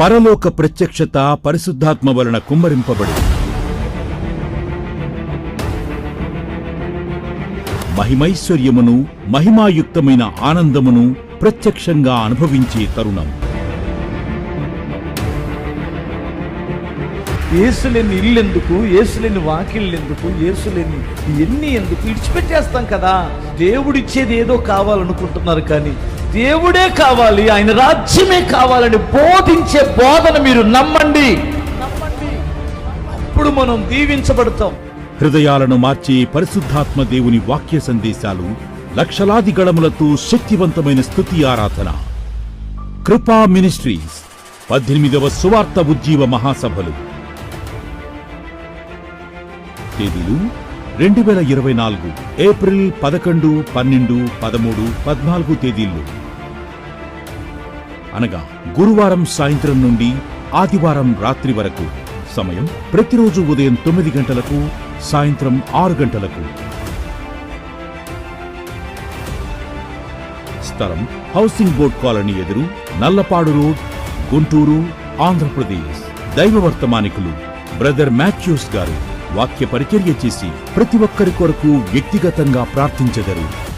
పరలోక ప్రత్యక్షత పరిశుద్ధాత్మ వలన కుమ్మరింపబడి మహిమైశ్వర్యమును మహిమాయుక్తమైన ఆనందమును ప్రత్యక్షంగా అనుభవించే తరుణం. ఏసులేని ఇల్లు ఎందుకు ఏసులేని వాకిళ్ళు ఎందుకు ఏసులేని ఎన్ని ఎందుకు? ఇడిచిపెట్టేస్తాం కదా. దేవుడిచ్చేది ఏదో కావాలనుకుంటున్నారు కానీ దేవుడే కావాలి ఆయన రాజ్యమే కావాలని బోధించే బోధన మీరు నమ్మండి. నమ్మండి. అప్పుడు మనం దీవించబడతాం. హృదయాలను మార్చే పరిశుద్ధాత్మ దేవుని వాక్య సందేశాలు లక్షలాది గళములతో శక్తివంతమైన స్తుతి ఆరాధన. కృపా మినిస్ట్రీస్ పద్దెనిమిదవ సువార్త ఉజ్జీవ మహాసభలు. తేదీలు రెండు వేల ఇరవై నాలుగు ఏప్రిల్ పదకొండు పన్నెండు పదమూడు పద్నాలుగు తేదీల్లో. అనగా గురువారం సాయంత్రం నుండి ఆదివారం రాత్రి వరకు. సమయం ప్రతిరోజు ఉదయం తొమ్మిది గంటలకు సాయంత్రం ఆరు గంటలకు. స్థలం హౌసింగ్ బోర్డ్ కాలనీ ఎదురు నల్లపాడు రోడ్ గుంటూరు ఆంధ్రప్రదేశ్. దైవ వర్తమానికులు బ్రదర్ మాథ్యూస్ గారు వాక్య పరిచర్య చేసి ప్రతి ఒక్కరి కొరకు వ్యక్తిగతంగా ప్రార్థించెదరు.